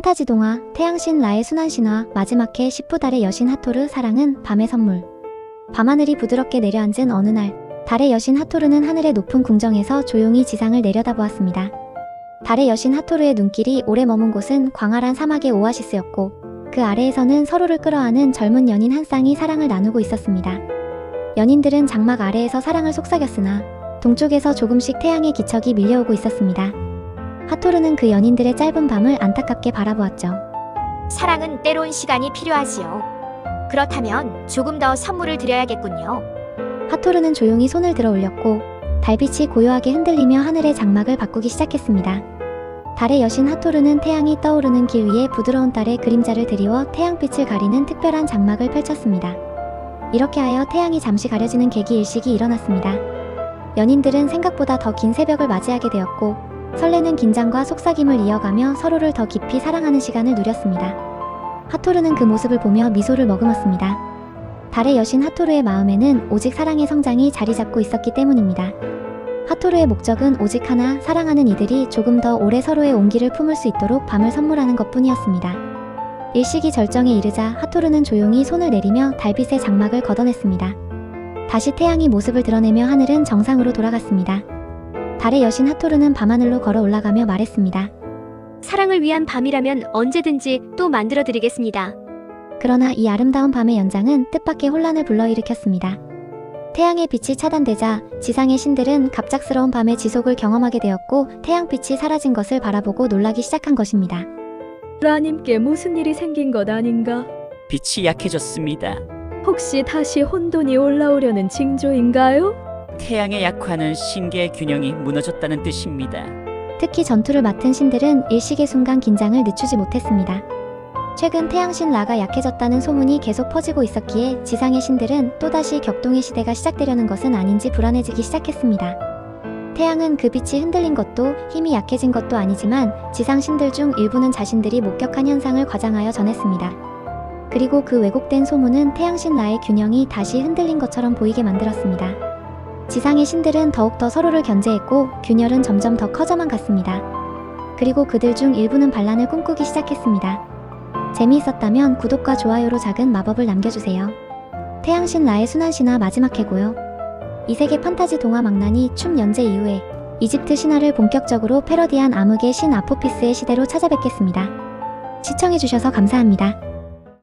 판타지 동화 태양신 라의 순환신화 마지막 회 시푸달의 여신 하토르 사랑은 밤의 선물 밤하늘이 부드럽게 내려앉은 어느 날 달의 여신 하토르는 하늘의 높은 궁정에서 조용히 지상을 내려다보았습니다. 달의 여신 하토르의 눈길이 오래 머문 곳은 광활한 사막의 오아시스였고 그 아래에서는 서로를 끌어안은 젊은 연인 한 쌍이 사랑을 나누고 있었습니다. 연인들은 장막 아래에서 사랑을 속삭였으나 동쪽에서 조금씩 태양의 기척이 밀려오고 있었습니다. 하토르는 그 연인들의 짧은 밤을 안타깝게 바라보았죠. 사랑은 때론 시간이 필요하지요. 그렇다면 조금 더 선물을 드려야겠군요. 하토르는 조용히 손을 들어 올렸고 달빛이 고요하게 흔들리며 하늘의 장막을 바꾸기 시작했습니다. 달의 여신 하토르는 태양이 떠오르는 길 위에 부드러운 달의 그림자를 드리워 태양빛을 가리는 특별한 장막을 펼쳤습니다. 이렇게 하여 태양이 잠시 가려지는 계기 일식이 일어났습니다. 연인들은 생각보다 더 긴 새벽을 맞이하게 되었고 설레는 긴장과 속삭임을 이어가며 서로를 더 깊이 사랑하는 시간을 누렸습니다. 하토르는 그 모습을 보며 미소를 머금었습니다. 달의 여신 하토르의 마음에는 오직 사랑의 성장이 자리 잡고 있었기 때문입니다. 하토르의 목적은 오직 하나, 사랑하는 이들이 조금 더 오래 서로의 온기를 품을 수 있도록 밤을 선물하는 것 뿐이었습니다. 일식이 절정에 이르자 하토르는 조용히 손을 내리며 달빛의 장막을 걷어냈습니다. 다시 태양이 모습을 드러내며 하늘은 정상으로 돌아갔습니다. 달의 여신 하토르는 밤하늘로 걸어 올라가며 말했습니다. 사랑을 위한 밤이라면 언제든지 또 만들어 드리겠습니다. 그러나 이 아름다운 밤의 연장은 뜻밖의 혼란을 불러일으켰습니다. 태양의 빛이 차단되자 지상의 신들은 갑작스러운 밤의 지속을 경험하게 되었고 태양빛이 사라진 것을 바라보고 놀라기 시작한 것입니다. 라님께 무슨 일이 생긴 것 아닌가? 빛이 약해졌습니다. 혹시 다시 혼돈이 올라오려는 징조인가요? 태양의 약화는 신계의 균형이 무너졌다는 뜻입니다. 특히 전투를 맡은 신들은 일식의 순간 긴장을 늦추지 못했습니다. 최근 태양신 라가 약해졌다는 소문이 계속 퍼지고 있었기에 지상의 신들은 또다시 격동의 시대가 시작되려는 것은 아닌지 불안해지기 시작했습니다. 태양은 그 빛이 흔들린 것도 힘이 약해진 것도 아니지만 지상 신들 중 일부는 자신들이 목격한 현상을 과장하여 전했습니다. 그리고 그 왜곡된 소문은 태양신 라의 균형이 다시 흔들린 것처럼 보이게 만들었습니다. 지상의 신들은 더욱더 서로를 견제했고 균열은 점점 더 커져만 갔습니다. 그리고 그들 중 일부는 반란을 꿈꾸기 시작했습니다. 재미있었다면 구독과 좋아요로 작은 마법을 남겨주세요. 태양신 라의 순환 신화 마지막 회고요. 이 세계 판타지 동화 망나니 춤 연재 이후에 이집트 신화를 본격적으로 패러디한 암흑의 신 아포피스의 시대로 찾아뵙겠습니다. 시청해주셔서 감사합니다.